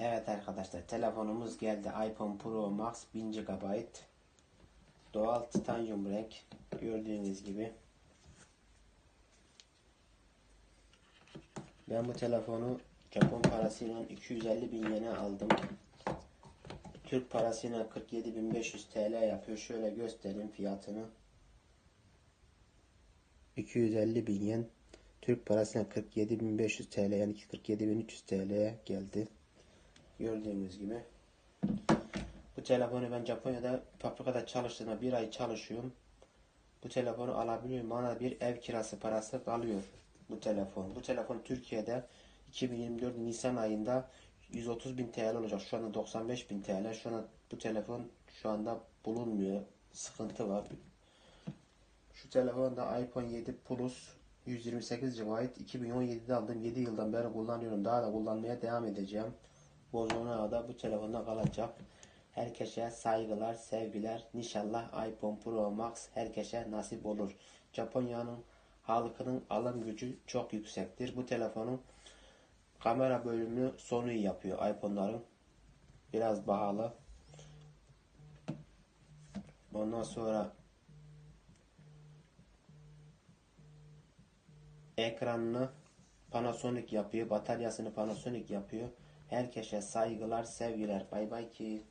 Evet arkadaşlar telefonumuz geldi. iPhone Pro Max 1000 GB. Doğal titanyum renk. Gördüğünüz gibi. Ben bu telefonu Japon parasıyla 250 bin yene aldım. Türk parasıyla 47.500 TL yapıyor. Şöyle göstereyim fiyatını. 250 bin yen. Türk parasıyla 47.500 TL yani 47.300 TL'ye geldi. Gördüğünüz gibi. Bu telefonu ben Japonya'da fabrikada çalıştığımda bir ay çalışıyorum. Bu telefonu alabiliyorum. Bana bir ev kirası parası kalıyor bu telefon. Bu telefon Türkiye'de 2024 Nisan ayında 130 bin TL olacak. Şu anda 95 bin TL. Şu anda bu telefon şu anda bulunmuyor. Sıkıntı var. Şu telefon da iPhone 7 Plus 128 GB 2017'de aldım. 7 yıldan beri kullanıyorum. Daha da kullanmaya devam edeceğim. Bozulana da bu telefonda kalacak. Herkese saygılar, sevgiler. İnşallah iPhone Pro Max herkese nasip olur. Japonya'nın halkının alım gücü çok yüksektir. Bu telefonun kamera bölümü Sony yapıyor iPhone'ların. Biraz pahalı. Ondan sonra ekranını Panasonic yapıyor. Bataryasını Panasonic yapıyor. Herkese saygılar, sevgiler. Bay bay ki.